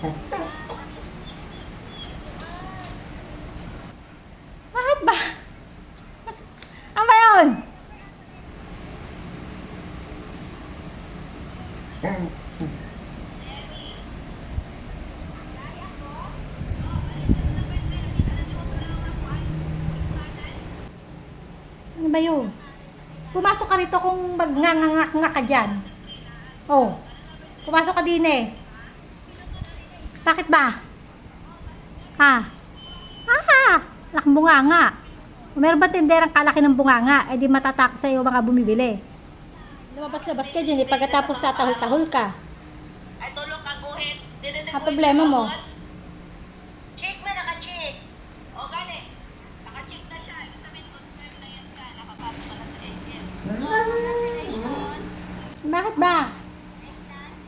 Bakit ba? Ano ba yun? Ano ba yun? Pumasok ka rito kung magnangangak ka dyan. Oh, pumasok ka din eh. Bakit ba? Ha? Ah, laking bunganga. Kung meron ba tinderang kalaki ng bunganga, eh di matatakot sa iyo mga bumibili. Lumabas-labas ka dyan, eh, pagkatapos tatahol-tahol ka. Ay, tulong ka, guhit. Ang problema mo? Check mo, naka-check. O, gani. Naka-check na siya. Ibig sabihin, confirm na yan siya. Nakapasok ka lang sa agent. Bakit ba?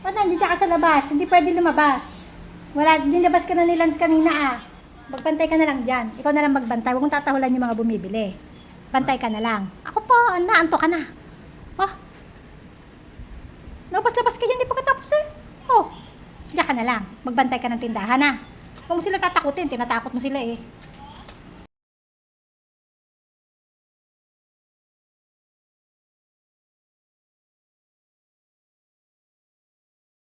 Ba't nandiyan ka sa labas? Hindi pwede lumabas. Wala, nilabas ka na ni Lance kanina ah. Magbantay ka na lang dyan. Ikaw na lang magbantay. Huwag mong tatahulan yung mga bumibili. Bantay ka na lang. Ako po, naanto ka na. Oh. Labas-labas ka dyan, di pagkatapos eh. Oh. Diyan ka na lang. Magbantay ka ng tindahan na. Huwag mo sila tatakutin, tinatakot mo sila eh.